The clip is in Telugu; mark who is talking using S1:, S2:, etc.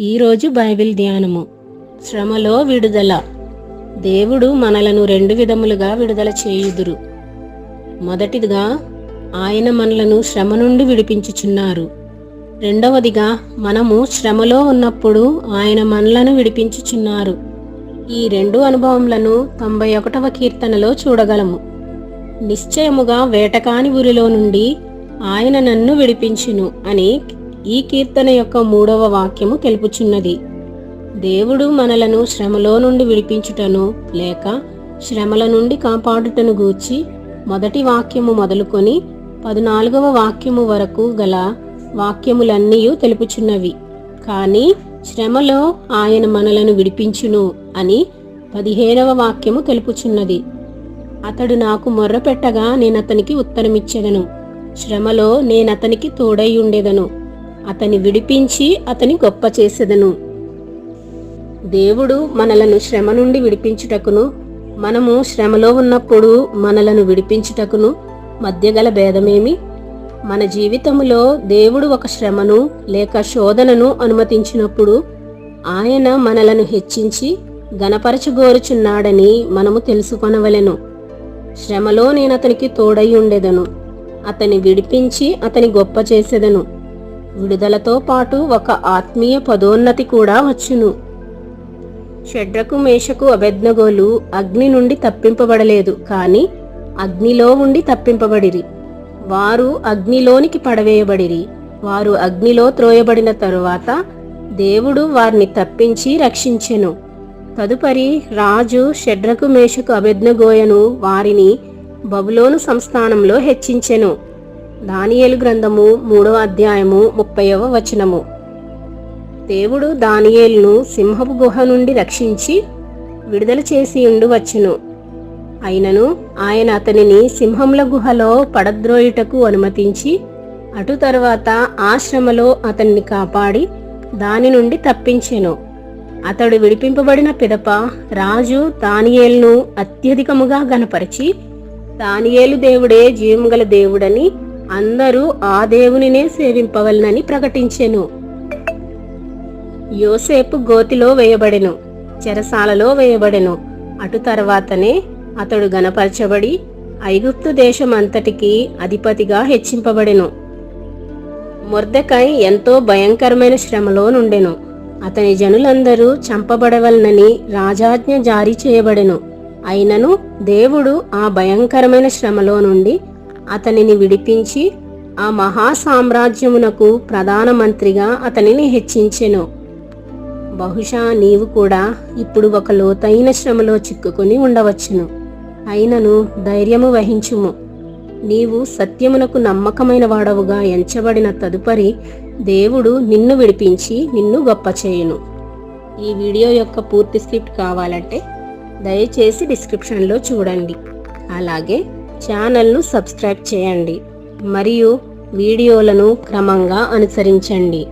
S1: ఈరోజు బైబిల్ ధ్యానము. శ్రమలో విడుదల. దేవుడు మనలను రెండు విధములుగా విడుదల చేయుదురు. మొదటిదిగా ఆయన మనలను శ్రమ నుండి విడిపించుచున్నారు. రెండవదిగా మనము శ్రమలో ఉన్నప్పుడు ఆయన మనలను విడిపించుచున్నారు. ఈ రెండు అనుభవములను తొంభై ఒకటవ కీర్తనలో చూడగలము. నిశ్చయముగా వేటకాని ఊరిలో నుండి ఆయన నన్ను విడిపించును అని ఈ కీర్తన యొక్క మూడవ వాక్యము తెలుపుచున్నది. దేవుడు మనలను శ్రమలో నుండి విడిపించుటను లేక శ్రమల నుండి కాపాడుటను గూర్చి మొదటి వాక్యము మొదలుకొని పద్నాలుగవ వాక్యము వరకు గల వాక్యములన్నీ తెలుపుచున్నవి. కానీ శ్రమలో ఆయన మనలను విడిపించును అని పదిహేనవ వాక్యము తెలుపుచున్నది. అతడు నాకు మొర్రపెట్టగా నేనతనికి ఉత్తరమిచ్చెదను. శ్రమలో నేనతనికి తోడై ఉండేదను. అతని విడిపించి అతని గొప్ప చేసేదను. దేవుడు మనలను శ్రమ నుండి విడిపించుటకును మనము శ్రమలో ఉన్నప్పుడు మనలను విడిపించుటకును మధ్య గల భేదమేమి? మన జీవితంలో దేవుడు ఒక శ్రమను లేక శోధనను అనుమతించినప్పుడు ఆయన మనలను హెచ్చించి గనపరచగోరుచున్నాడని మనము తెలుసుకొనవలెను. శ్రమలో నేను అతనికి తోడై ఉండేదను. అతని విడిపించి అతని గొప్ప చేసేదను. విడుదలతో పాటు ఒక ఆత్మీయ పదోన్నతి కూడా వచ్చును. షడ్రకు మేషకు అభెజ్ఞగోలు అగ్ని నుండి తప్పింపబడలేదు కానీ అగ్నిలో ఉండి తప్పింపబడిరి. వారు అగ్నిలోనికి పడవేయబడిరి. వారు అగ్నిలో త్రోయబడిన తరువాత దేవుడు వారిని తప్పించి రక్షించెను. తదుపరి రాజు షడ్రకు మేషకు అభెజ్ఞగోయను వారిని బబులోను సంస్థానంలో హెచ్చించెను. దానియేలు గ్రంథము మూడవ అధ్యాయము ముప్పైవ వచనము. దేవుడు దానియేలును సింహపు గుహ నుండి రక్షించి విడుదల చేసి ఉండువచ్చును అయినను ఆయన అతనిని సింహముల గుహలో పడద్రోయుటకు అనుమతించి అటు తర్వాత ఆశ్రమలో అతన్ని కాపాడి దాని నుండి తప్పించెను. అతడు విడిపింపబడిన పిదప రాజు దానియేలును అత్యధికముగా గనపరిచి దానియేలు దేవుడే జీవముగల దేవుడని అందరూ ఆ దేవునినే సేవింపవలనని ప్రకటించెను. యోసేపు గోతిలో వేయబడెను చెరసాలలో వేయబడెను. అటు తర్వాతనే అతడు గనపరచబడి ఐగుప్తు దేశమంతటికి అధిపతిగా హెచ్చింపబడెను. మొర్దెకై ఎంతో భయంకరమైన శ్రమలో నుండెను. అతని జనులందరూ చంపబడవలనని రాజాజ్ఞ జారీ చేయబడెను. అయినను దేవుడు ఆ భయంకరమైన శ్రమలో నుండి అతనిని విడిపించి ఆ మహా సామ్రాజ్యమునకు ప్రధానమంత్రిగా అతనిని హెచ్చించెను. బహుశా నీవు కూడా ఇప్పుడు ఒక లోతైన శ్రమలో చిక్కుకొని ఉండవచ్చును. అయినను ధైర్యము వహించుము. నీవు సత్యమునకు నమ్మకమైన వాడవుగా ఎంచబడిన తదుపరి దేవుడు నిన్ను విడిపించి నిన్ను గొప్ప చేయును. ఈ వీడియో యొక్క పూర్తి స్క్రిప్ట్ కావాలంటే దయచేసి డిస్క్రిప్షన్లో చూడండి. అలాగే ఛానల్ను సబ్స్క్రైబ్ చేయండి మరియు వీడియోలను క్రమంగా అనుసరించండి.